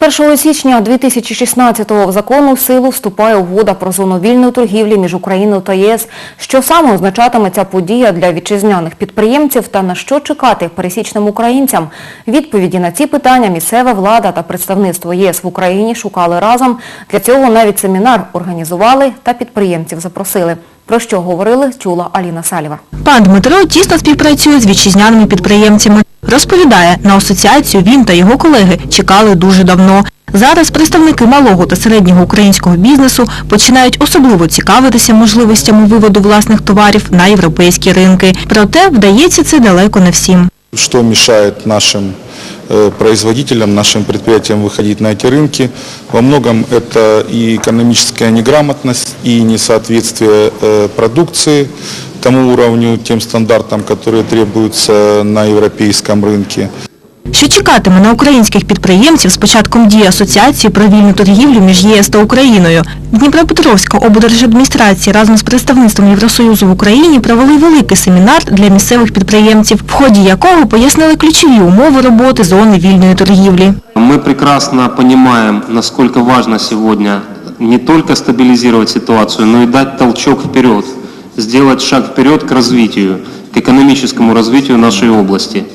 З 1 січня 2016-го в закону силу вступає угода про зону вільної торгівлі між Україною та ЄС. Що саме означатиме ця подія для вітчизняних підприємців та на що чекати пересічним українцям? Відповіді на ці питання місцева влада та представництво ЄС в Україні шукали разом. Для цього навіть семінар організували та підприємців запросили. Про що говорили, чула Аліна Салєва. Пан Дмитро тісно співпрацює з вітчизняними підприємцями. Розповідає, на асоціацію він та його колеги чекали дуже давно. Зараз представники малого та середнього українського бізнесу починають особливо цікавитися можливостями виводу власних товарів на європейські ринки. Проте вдається це далеко не всім. Что мешает нашим э, производителям, нашим предприятиям выходить на эти рынки? Во многом это и экономическая неграмотность, и несоответствие э, продукции тому уровню, тем стандартам, которые требуются на европейском рынке. Що чекатиме на українських підприємців з початком дії Асоціації про вільну торгівлю між ЄС та Україною? Дніпропетровська облдержадміністрація разом з представництвом Євросоюзу в Україні провели великий семінар для місцевих підприємців, в ході якого пояснили ключові умови роботи зони вільної торгівлі. Мы прекрасно понимаем, насколько важно сегодня не только стабилизировать ситуацию, но и дать толчок вперед, сделать шаг вперед к развитию, к экономическому развитию нашей области.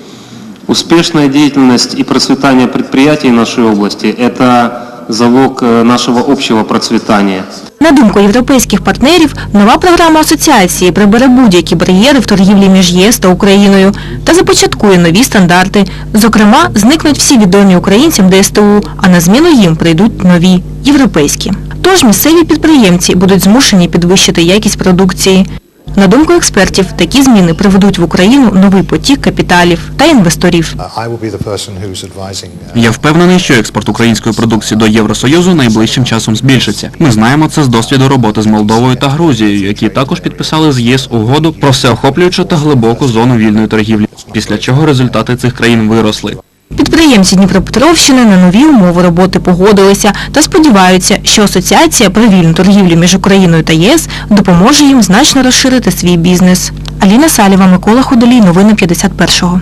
Успешная деятельность и процветание предприятий нашей области – это залог э, нашего общего процветания. На думку європейських партнерів, нова програма асоціації прибере будь-які бар'єри в торгівлі між ЄС та Україною та започаткує нові стандарти. Зокрема, зникнуть всі відомі українцям ДСТУ, а на зміну їм прийдуть нові – європейські. Тож місцеві підприємці будуть змушені підвищити якість продукції. На думку експертів, такі зміни приведуть в Україну новий потік капіталів та інвесторів. Advising uh, Я впевнений, що експорт української продукції до Євросоюзу найближчим часом збільшиться. Ми знаємо це з досвіду роботи з Молдовою та Грузією, які також підписали з ЄС угоду про всеохоплюючу та глибоку зону вільної торгівлі, після чого результати цих країн виросли. Підприємці Дніпропетровщини на нові умови роботи погодилися та сподіваються, що Асоціація про вільну торгівлю між Україною та ЄС допоможе їм значно розширити свій бізнес. Аліна Салєва, Микола Ходолій, новини 51-го.